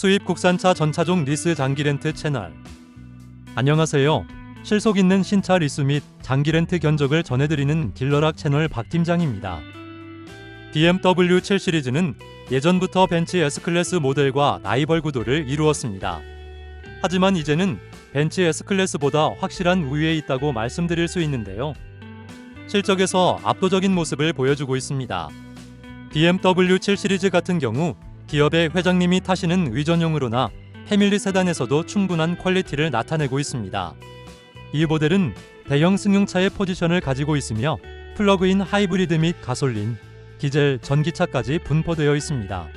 수입 국산차 전차종 리스 장기 렌트 채널. 안녕하세요. 실속 있는 신차 리스 및 장기 렌트 견적을 전해드리는 딜러락 채널 박 팀장입니다. BMW 7 시리즈는 예전부터 벤츠 S클래스 모델과 라이벌 구도를 이루었습니다. 하지만 이제는 벤츠 S클래스보다 확실한 우위에 있다고 말씀드릴 수 있는데요. 실적에서 압도적인 모습을 보여주고 있습니다. BMW 7 시리즈 같은 경우 기업의 회장님이 타시는 위전용으로나 패밀리 세단에서도 충분한 퀄리티를 나타내고 있습니다. 이 모델은 대형 승용차의 포지션을 가지고 있으며 플러그인 하이브리드 및 가솔린, 디젤, 전기차까지 분포되어 있습니다.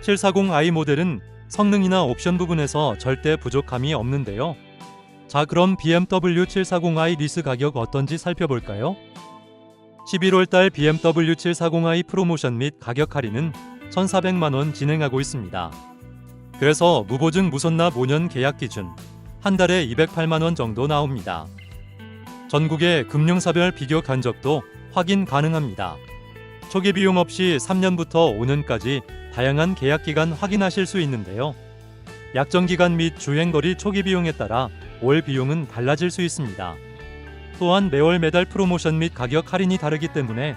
740i 모델은 성능이나 옵션 부분에서 절대 부족함이 없는데요. 자, 그럼 BMW 740i 리스 가격 어떤지 살펴볼까요? 11월 달 BMW 740i 프로모션 및 가격 할인은 1,400만 원 진행하고 있습니다. 그래서 무보증 무선납 5년 계약 기준 한 달에 208만 원 정도 나옵니다. 전국의 금융사별 비교 간접도 확인 가능합니다. 초기 비용 없이 3년부터 5년까지 다양한 계약 기간 확인하실 수 있는데요. 약정 기간 및 주행 거리 초기 비용에 따라 월 비용은 달라질 수 있습니다. 또한 매월 매달 프로모션 및 가격 할인이 다르기 때문에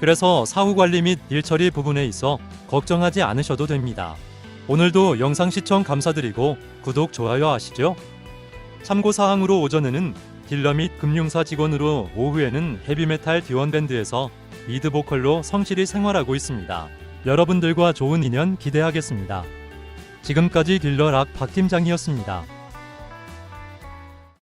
그래서 사후 관리 및 일 처리 부분에 있어 걱정하지 않으셔도 됩니다. 오늘도 영상 시청 감사드리고 구독, 좋아요 하시죠. 참고 사항으로 오전에는 딜러 및 금융사 직원으로 오후에는 헤비메탈 디원 밴드에서 리드 보컬로 성실히 생활하고 있습니다. 여러분들과 좋은 인연 기대하겠습니다. 지금까지 딜러 락 박 팀장이었습니다.